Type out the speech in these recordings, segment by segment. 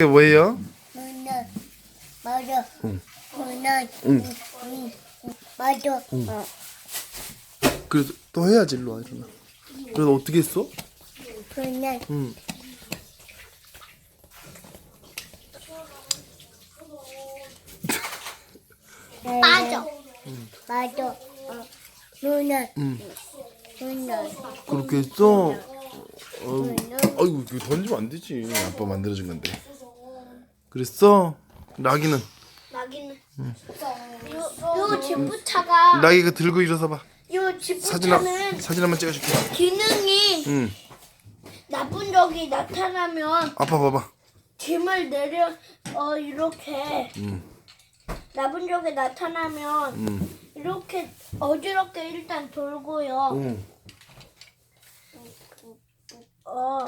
이게 뭐예요? 맞아 응. 응. 맞아 어. 그래도 또 해야지 일로 와 일어나. 그래서 어떻게 했어? 응. 맞아 맞아 어. 응. 그렇게 했어? 어, 아이고 이거 던지면 안 되지. 아빠 만들어준 건데. 그랬어? 라기는 나기는 요, 요 지프차가 라기가 들고 일어서 봐. 요 사진 한 지프차는 사진 한번 찍어줄게. 기능이 응. 나쁜 적이 나타나면 아빠 봐봐. 짐을 내려 어 이렇게 응. 나쁜 적이 나타나면 응. 이렇게 어지럽게 일단 돌고요. 응. 어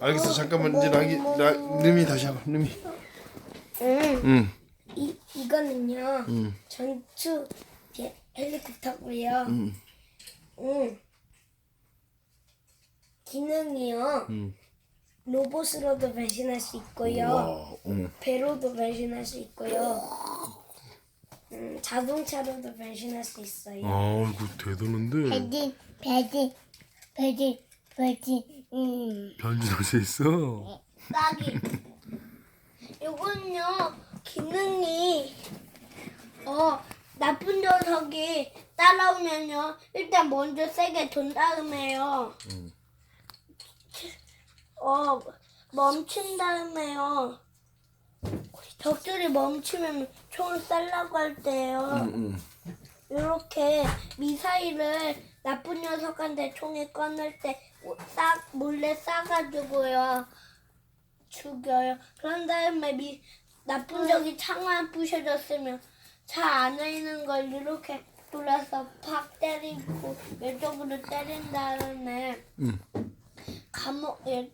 알겠어. 잠깐만 이제 라기 라 름이 다시 하고 름이. 음, 응. 이 이거는요 응. 전투 제 헬리콥터고요. 응. 음. 기능이요. 응. 로봇으로도 변신할 수 있고요. 와. 응. 배로도 변신할 수 있고요. 음, 자동차로도 변신할 수 있어요. 아 이거 대단한데. 배진 배진 배진 배진 음 변신할 수 있어. 딱이. 요건요 기능이 어 나쁜 녀석이 따라오면요 일단 먼저 세게 돈 다음에요. 음. 어 멈춘 다음에요. 적들이 멈추면 총을 쏠라고 할 때요. 응. 이렇게 미사일을 나쁜 녀석한테 총에 꺼낼 때 싹 몰래 쏴가지고요 죽여요. 그런 다음에 미 나쁜 적이 창만 부셔졌으면 차 안에 있는 걸 이렇게 돌아서 팍 때리고 이쪽으로 때린 다음에 응. 감옥 이-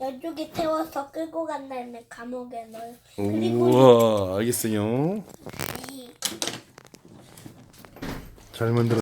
이쪽에 태워서 끌고 간 다음에 감옥에 넣어요. 그리고 우와 알겠어요. 이잘 만들어.